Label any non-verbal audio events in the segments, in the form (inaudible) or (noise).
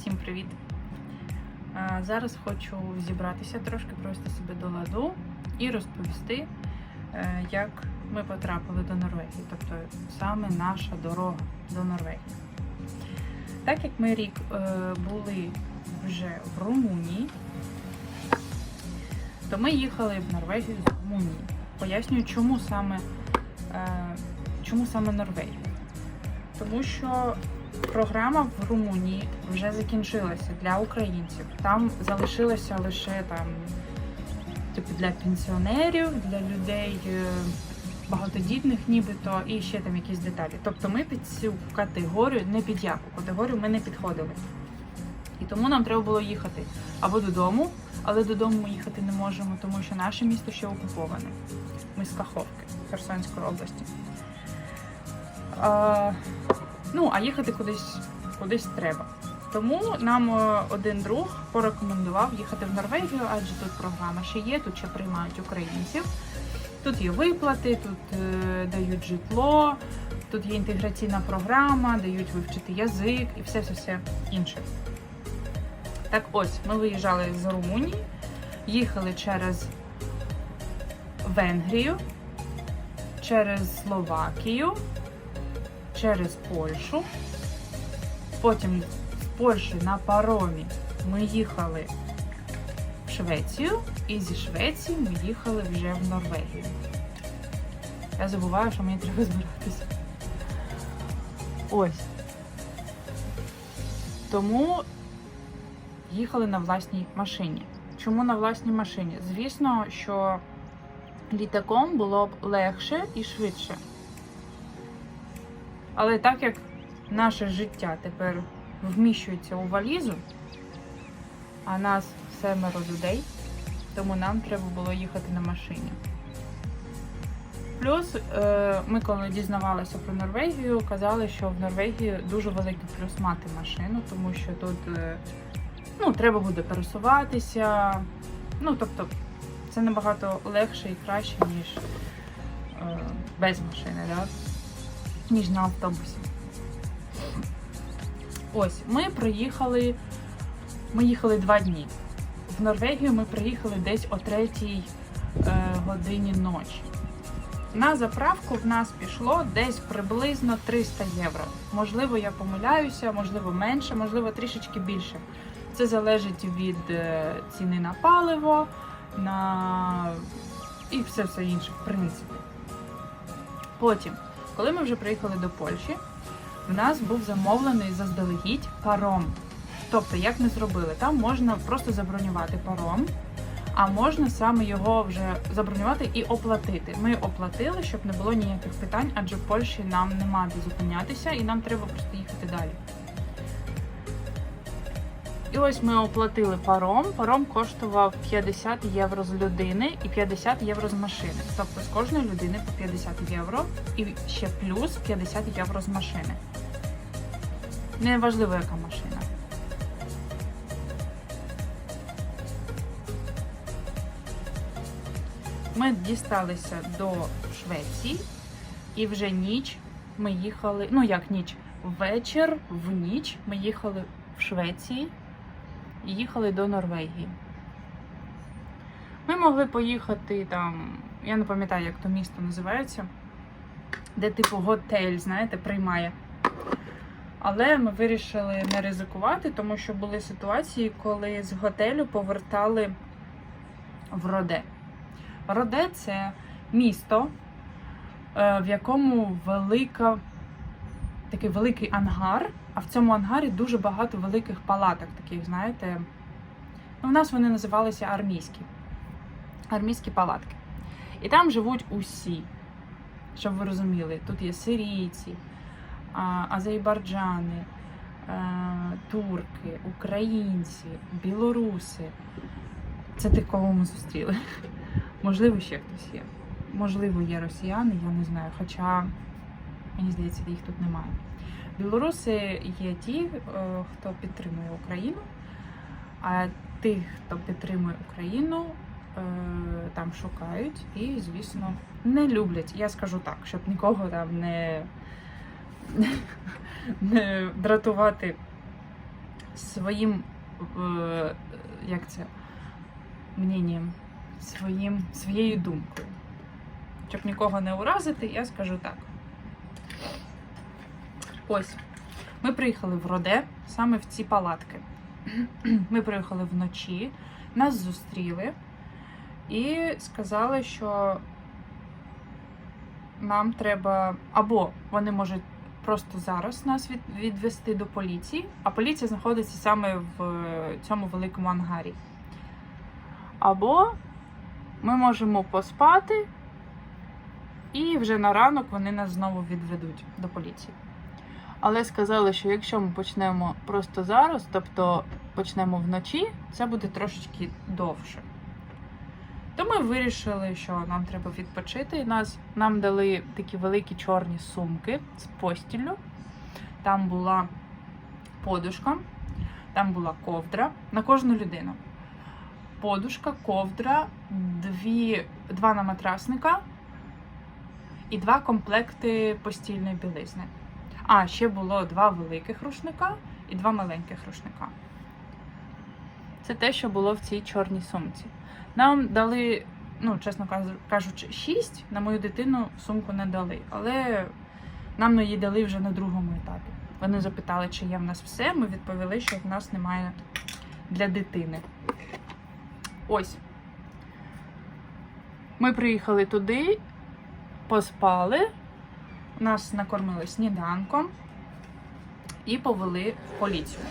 Всім привіт! Зараз хочу зібратися трошки, просто себе до ладу і розповісти, е, як ми потрапили до Норвегії, тобто саме наша дорога до Норвегії. Так як ми рік е, були вже в Румунії, то ми їхали в Норвегію з Румунії. Пояснюю, чому саме, е, чому саме Норвегію. Тому що програма в Румунії вже закінчилася для українців. Там залишилося лише там, типу, для пенсіонерів, для людей е, багатодітних, нібито, і ще там якісь деталі. Тобто ми під цю категорію, не під яку категорію ми не підходили. І тому нам треба було їхати або додому, але додому ми їхати не можемо, тому що наше місто ще окуповане. Ми з Каховки, Херсонської області. Ну, а їхати кудись, кудись треба. Тому нам е, один друг порекомендував їхати в Норвегію, адже тут програма ще є, тут ще приймають українців. Тут є виплати, тут е, дають житло, тут є інтеграційна програма, дають вивчити язик і все-все-все інше. Так ось, ми виїжджали з Румунії, їхали через Венгрію, через Словакію, через Польщу. Потім з Польщі на паромі ми їхали в Швецію, і зі Швеції ми їхали вже в Норвегію. Я забуваю, що мені треба збиратися. Ось. Тому їхали на власній машині. Чому на власній машині? Звісно, що літаком було б легше і швидше. Але так як наше життя тепер вміщується у валізу, а нас семеро людей, тому нам треба було їхати на машині. Плюс е, ми, коли дізнавалися про Норвегію, казали, що в Норвегії дуже великий плюс мати машину, тому що тут е, ну, треба буде пересуватися. Ну, тобто, це набагато легше і краще, ніж е, без машини, да? Ніж на автобусі. Ось, ми приїхали, ми їхали два дні. В Норвегію ми приїхали десь о третій е, годині ночі. На заправку в нас пішло десь приблизно 300 євро. Можливо, я помиляюся, можливо, менше, можливо, трішечки більше. Це залежить від е, ціни на паливо, на і все все інше, в принципі. Потім, коли ми вже приїхали до Польщі, в нас був замовлений заздалегідь паром. Тобто, як ми зробили, там можна просто забронювати паром, а можна саме його вже забронювати і оплатити. Ми оплатили, щоб не було ніяких питань, адже в Польщі нам нема де зупинятися, і нам треба просто їхати далі. І ось ми оплатили паром. Паром коштував 50 євро з людини і 50 євро з машини. Тобто з кожної людини по 50 євро і ще плюс 50 євро з машини. Неважливо, яка машина. Ми дісталися до Швеції, і вже ніч ми їхали. Ну як ніч? Вечір в ніч ми їхали в Швеції і їхали до Норвегії. Ми могли поїхати там, я не пам'ятаю, як то місто називається, де типу готель, знаєте, приймає. Але ми вирішили не ризикувати, тому що були ситуації, коли з готелю повертали в Роде. Роде це місто, е, в якому велика, такий великий ангар, а в цьому ангарі дуже багато великих палаток, таких, знаєте. Ну, у нас вони називалися армійські. Армійські палатки. І там живуть усі, щоб ви розуміли. Тут є сирійці, азербайджани, е, турки, українці, білоруси. Це ти кого ми зустріли. (laughs) Можливо, ще хтось є. Можливо, є росіяни, я не знаю. Хоча, мені здається, їх тут немає. Білоруси є ті, е, хто підтримує Україну, а тих, хто підтримує Україну, е, там шукають і, звісно, не люблять. Я скажу так, щоб нікого там не, не дратувати своїм, е, як це, мненням, своїм, своєю думкою. Щоб нікого не уразити, я скажу так. Ось, ми приїхали в Роде, саме в ці палатки. Ми приїхали вночі, нас зустріли і сказали, що нам треба або вони можуть просто зараз нас відвести до поліції, а поліція знаходиться саме в е, цьому великому ангарі. Або ми можемо поспати, і вже на ранок вони нас знову відведуть до поліції. Але сказали, що якщо ми почнемо просто зараз, тобто почнемо вночі, це буде трошечки довше. То ми вирішили, що нам треба відпочити. І Нас, нам дали такі великі чорні сумки з постіллю. Там була подушка, там була ковдра на кожну людину. Подушка, ковдра, дві, два наматрасника і два комплекти постільної білизни. А, ще було два великих рушника і два маленьких рушника. Це те, що було в цій чорній сумці. Нам дали, ну, чесно кажучи, 6. На мою дитину сумку не дали, але нам її дали вже на другому етапі. Вони запитали, чи є в нас все. Ми відповіли, що в нас немає для дитини. Ось. Ми приїхали туди, поспали, нас накормили сніданком і повели в поліцію.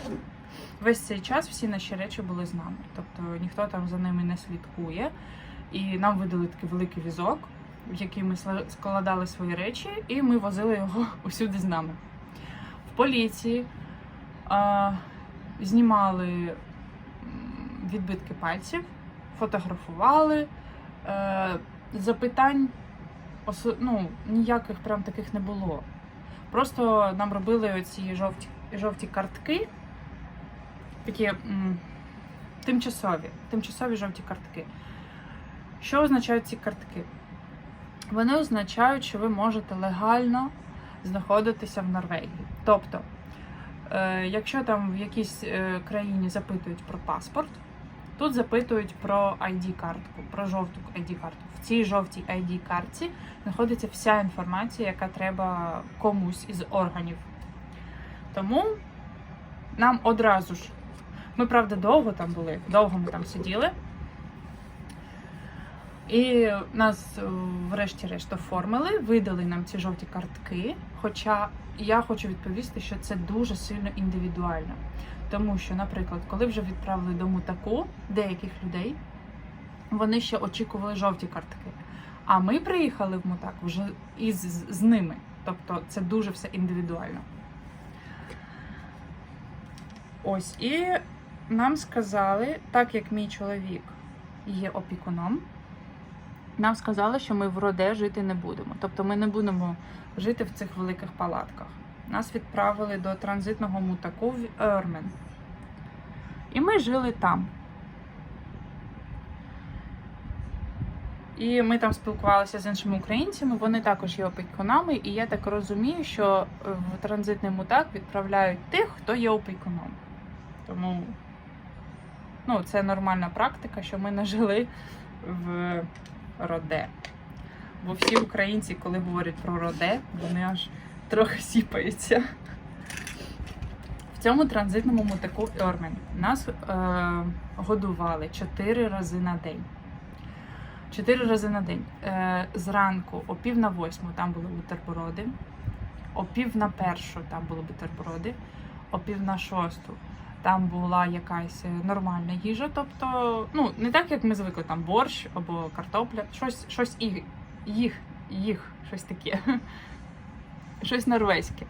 Весь цей час всі наші речі були з нами. Тобто ніхто там за ними не слідкує. І нам видали такий великий візок, в який ми складали свої речі, і ми возили його (laughs) усюди з нами. В поліції а, знімали відбитки пальців, фотографували. Е, запитань ну, ніяких прям таких не було. Просто нам робили оці жовті, жовті картки, такі м, тимчасові, тимчасові жовті картки. Що означають ці картки? Вони означають, що ви можете легально знаходитися в Норвегії. Тобто, е, якщо там в якійсь е, країні запитують про паспорт, тут запитують про ID-картку, про жовту ID-картку. В цій жовтій ID-картці знаходиться вся інформація, яка треба комусь із органів. Тому нам одразу ж. Ми, правда, довго там були, довго ми там сиділи. І нас, е, врешті-решт, оформили, видали нам ці жовті картки. Хоча я хочу відповісти, що це дуже сильно індивідуально. Тому що, наприклад, коли вже відправили до мутаку деяких людей, вони ще очікували жовті картки. А ми приїхали в мутак вже із з- ними. Тобто це дуже все індивідуально. Ось, і нам сказали, так як мій чоловік є опікуном, нам сказали, що ми в роде жити не будемо. Тобто ми не будемо жити в цих великих палатках. Нас відправили до транзитного мутаку в Ермен. І ми жили там. І ми там спілкувалися з іншими українцями, вони також є опікунами, і я так розумію, що в транзитний мутак відправляють тих, хто є опікуном. Тому ну, це нормальна практика, що ми не жили в роде. Бо всі українці, коли говорять про роде, вони аж трохи сіпаються. В цьому транзитному мутаку Ермен нас е, годували 4 рази на день. Чотири рази на день. Е, зранку о пів на восьму там були бутерброди, о пів на першу там були бутерброди, о пів на шосту там була якась е, нормальна їжа. Тобто, ну, не так, як ми звикли, там борщ або картопля, щось, щось і, їх, їх, щось таке. Щось норвезьке.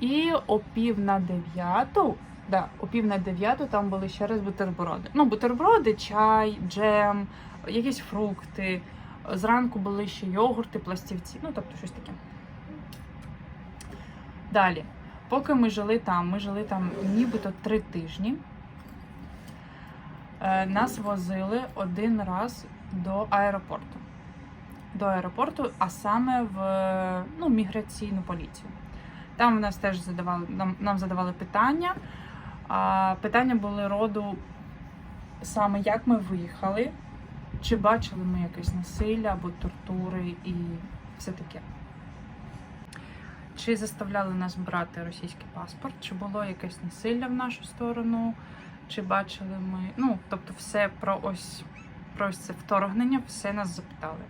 І о пів на дев'яту Да, о пів на дев'яту там були ще раз бутерброди. Ну, бутерброди, чай, джем, якісь фрукти. Зранку були ще йогурти, пластівці, ну тобто щось таке. Далі, поки ми жили там, ми жили там нібито три тижні. Е, Нас возили один раз до аеропорту. До аеропорту, а саме в ну, міграційну поліцію. Там в нас теж задавали, нам, нам задавали питання. А питання були роду саме як ми виїхали, чи бачили ми якесь насилля або тортури і все таке. Чи заставляли нас брати російський паспорт, чи було якесь насилля в нашу сторону, чи бачили ми. Ну, тобто, все про ось про ось це вторгнення, все нас запитали.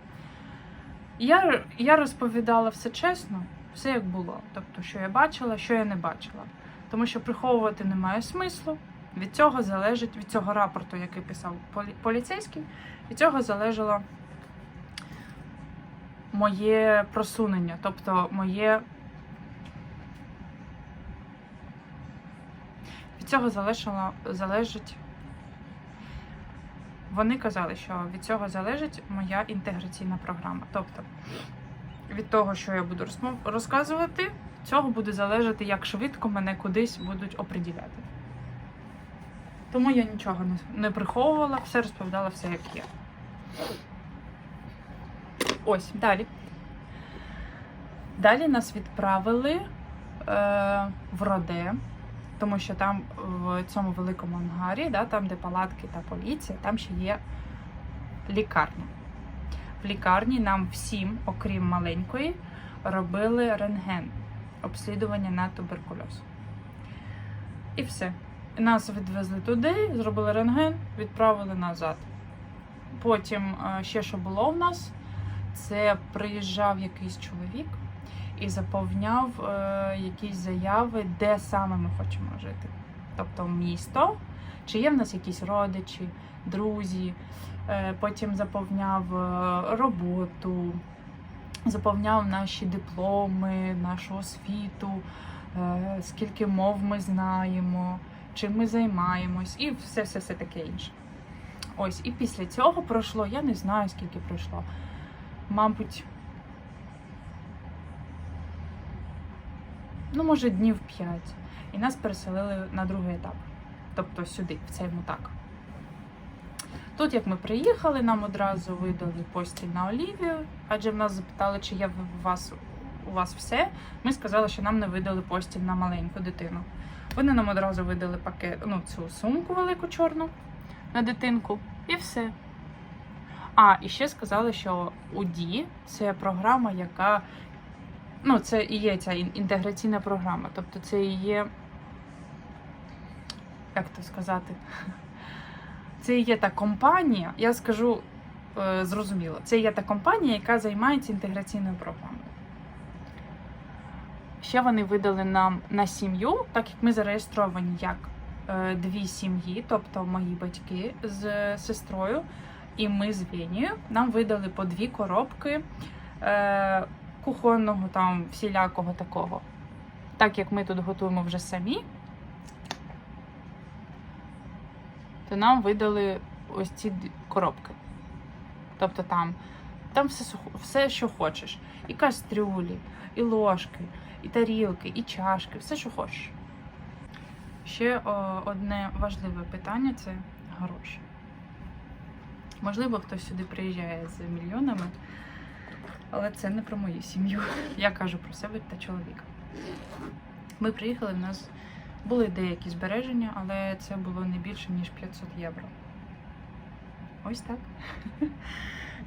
Я, я розповідала все чесно, все як було. Тобто, що я бачила, що я не бачила. Тому що приховувати немає смислу. Від цього залежить, від цього рапорту, який писав полі- поліцейський, від цього залежало моє просунення, тобто моє. Від цього залежало, залежить. Вони казали, що від цього залежить моя інтеграційна програма. Тобто, від того, що я буду розказувати, цього буде залежати, як швидко мене кудись будуть оприділяти. Тому я нічого не, приховувала, все розповідала все як є. Ось, далі. Далі нас відправили е, в Роде, тому що там в цьому великому ангарі, да, там, де палатки та поліція, там ще є лікарня. В лікарні нам всім, окрім маленької, робили рентген, обслідування на туберкульоз. І все. Нас відвезли туди, зробили рентген, відправили назад. Потім е, ще що було в нас, це приїжджав якийсь чоловік і заповняв е, якісь заяви, де саме ми хочемо жити. Тобто місто, чи є в нас якісь родичі, друзі. Е, потім заповняв е, роботу, заповняв наші дипломи, нашу освіту, е, скільки мов ми знаємо, чим ми займаємось, і все, все, все таке інше. Ось, і після цього пройшло, я не знаю, скільки пройшло. Мабуть, ну, може, днів 5. І нас переселили на другий етап. Тобто сюди, в цей мутак. Тут, як ми приїхали, нам одразу видали постіль на Олівію, адже в нас запитали, чи є в вас, у вас все. Ми сказали, що нам не видали постіль на маленьку дитину. Вони нам одразу видали пакет, ну, цю сумку велику чорну на дитинку, і все. А, і ще сказали, що УДІ це програма, яка. Ну, це і є ця інтеграційна програма. Тобто це і є. Як то сказати? (laughs) Це і є та компанія, я скажу е, зрозуміло, це є та компанія, яка займається інтеграційною програмою. Ще вони видали нам на сім'ю, так як ми зареєстровані як е, дві сім'ї, тобто мої батьки з сестрою, і ми з Венією. Нам видали по дві коробки е, кухонного там всілякого такого. Так як ми тут готуємо вже самі, то нам видали ось ці коробки. Тобто там, там все, все, що хочеш. І кастрюлі, і ложки, і тарілки, і чашки, все, що хочеш. Ще о, одне важливе питання це гроші. Можливо, хтось сюди приїжджає з мільйонами, але це не про мою сім'ю. Я кажу про себе та чоловіка. Ми приїхали, в нас були деякі збереження, але це було не більше, ніж 500 євро. Ось так. (laughs)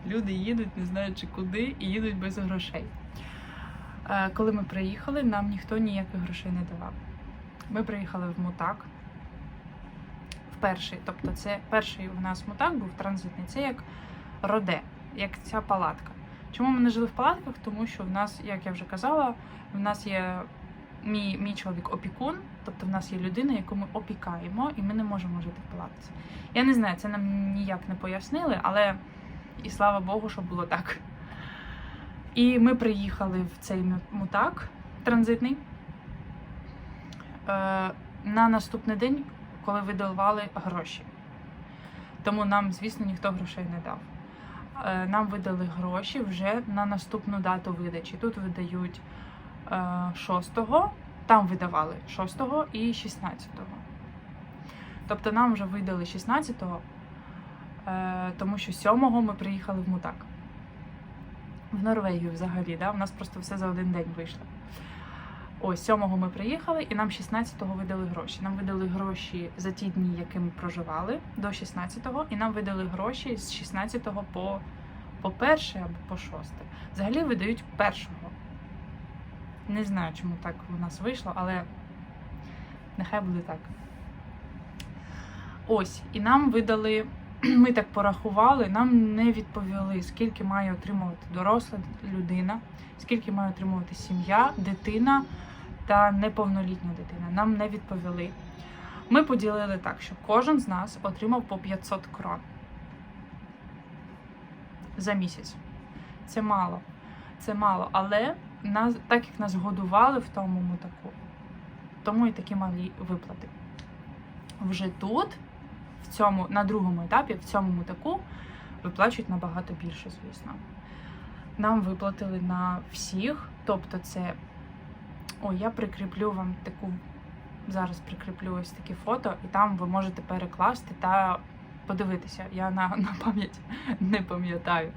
Люди їдуть, не знаючи куди, і їдуть без грошей. Е, Коли ми приїхали, нам ніхто ніяких грошей не давав. Ми приїхали в Мутак. В перший, тобто це перший у нас мутак був транзитний. Це як роде, як ця палатка. Чому ми не жили в палатках? Тому що в нас, як я вже казала, в нас є мій, мій чоловік опікун, тобто в нас є людина, яку ми опікаємо, і ми не можемо жити в палатці. Я не знаю, це нам ніяк не пояснили, але і слава Богу, що було так. І ми приїхали в цей мутак транзитний. Е, на наступний день, коли видавали гроші. Тому нам, звісно, ніхто грошей не дав. Е, Нам видали гроші вже на наступну дату видачі. Тут видають е, 6-го, там видавали 6-го і 16-го. Тобто нам вже видали 16-го, е, тому що 7-го ми приїхали в Мутак. В Норвегію взагалі, да? у нас просто все за один день вийшло. Ось 7-го ми приїхали, і нам 16-го видали гроші. Нам видали гроші за ті дні, які ми проживали до 16-го, і нам видали гроші з 16-го по, по перше або по шосте. Взагалі видають першого. Не знаю, чому так у нас вийшло, але нехай буде так. Ось, і нам видали, (clears throat) ми так порахували, нам не відповіли, скільки має отримувати доросла людина, скільки має отримувати сім'я, дитина та неповнолітня дитина. Нам не відповіли. Ми поділили так, що кожен з нас отримав по 500 крон за місяць. Це мало. Це мало. Але нас, так як нас годували в тому мутаку, тому і такі малі виплати. Вже тут, в цьому, на другому етапі, в цьому мутаку, виплачують набагато більше, звісно. Нам виплатили на всіх, тобто це. Ой, я прикріплю вам таку. Зараз прикріплю ось таке фото, і там ви можете перекласти та подивитися. Я на, на пам'ять (laughs) не пам'ятаю,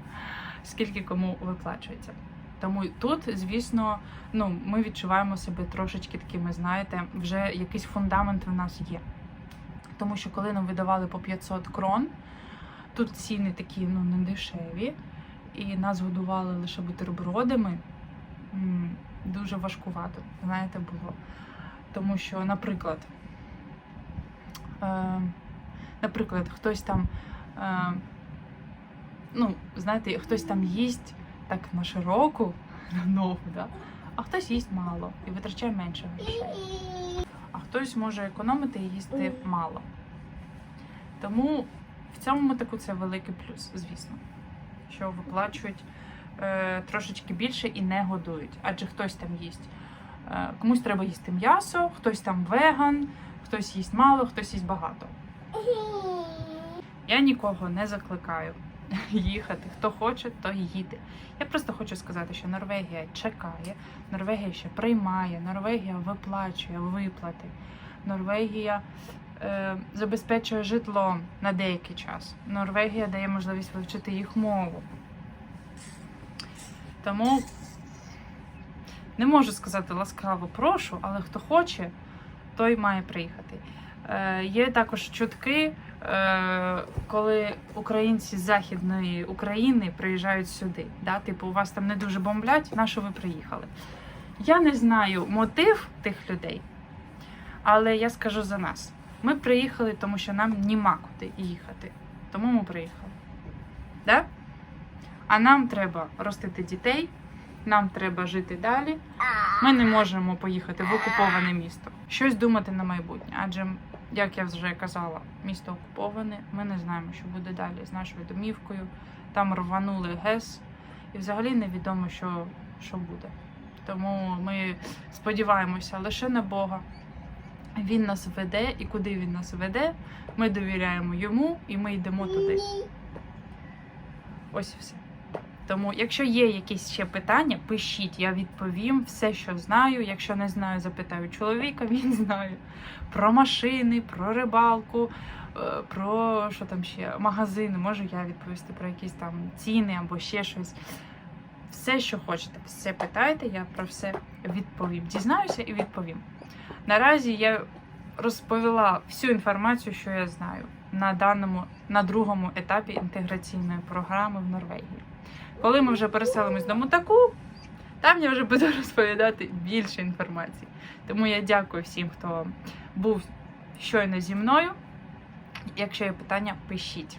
скільки кому виплачується. Тому тут, звісно, ну, ми відчуваємо себе трошечки такими, знаєте, вже якийсь фундамент в нас є. Тому що коли нам видавали по 500 крон, тут ціни такі ну, не дешеві, і нас годували лише бутербродами. Дуже важкувато, знаєте, було. Тому що, наприклад, е, наприклад, хтось там, е, ну, знаєте, хтось там їсть так на широку, на ногу, да? а хтось їсть мало і витрачає менше грошей. А хтось може економити і їсти мало. Тому в цьому таку це великий плюс, звісно, що виплачують трошечки більше і не годують, адже хтось там їсть. Е, комусь треба їсти м'ясо, хтось там веган, хтось їсть мало, хтось їсть багато. Я нікого не закликаю (laughs) їхати. Хто хоче, то їде. Я просто хочу сказати, що Норвегія чекає, Норвегія ще приймає, Норвегія виплачує виплати. Норвегія е, забезпечує житло на деякий час. Норвегія дає можливість вивчити їх мову. Тому не можу сказати ласкаво прошу, але хто хоче, той має приїхати. Е, є також чутки, е, коли українці з Західної України приїжджають сюди. Да? Типу, у вас там не дуже бомблять, на що ви приїхали? Я не знаю мотив тих людей, але я скажу за нас. Ми приїхали, тому що нам нема куди їхати. Тому ми приїхали. Да? А нам треба ростити дітей, нам треба жити далі. Ми не можемо поїхати в окуповане місто. Щось думати на майбутнє. Адже, як я вже казала, місто окуповане. Ми не знаємо, що буде далі з нашою домівкою. Там рванули ГЕС, і взагалі невідомо, що, що буде. Тому ми сподіваємося лише на Бога. Він нас веде, і куди він нас веде, ми довіряємо йому і ми йдемо туди. Ось і все. Тому, якщо є якісь ще питання, пишіть, я відповім все, що знаю. Якщо не знаю, запитаю чоловіка, (laughs) він знає про машини, про рибалку, е, про що там ще магазини. Можу я відповісти про якісь там ціни або ще щось. Все, що хочете, все питайте, я про все відповім. Дізнаюся і відповім. Наразі я розповіла всю інформацію, що я знаю на даному на другому етапі інтеграційної програми в Норвегії. Коли ми вже переселимось до Мутаку, там я вже буду (laughs) розповідати більше інформації. Тому я дякую всім, хто був щойно зі мною. Якщо є питання, пишіть.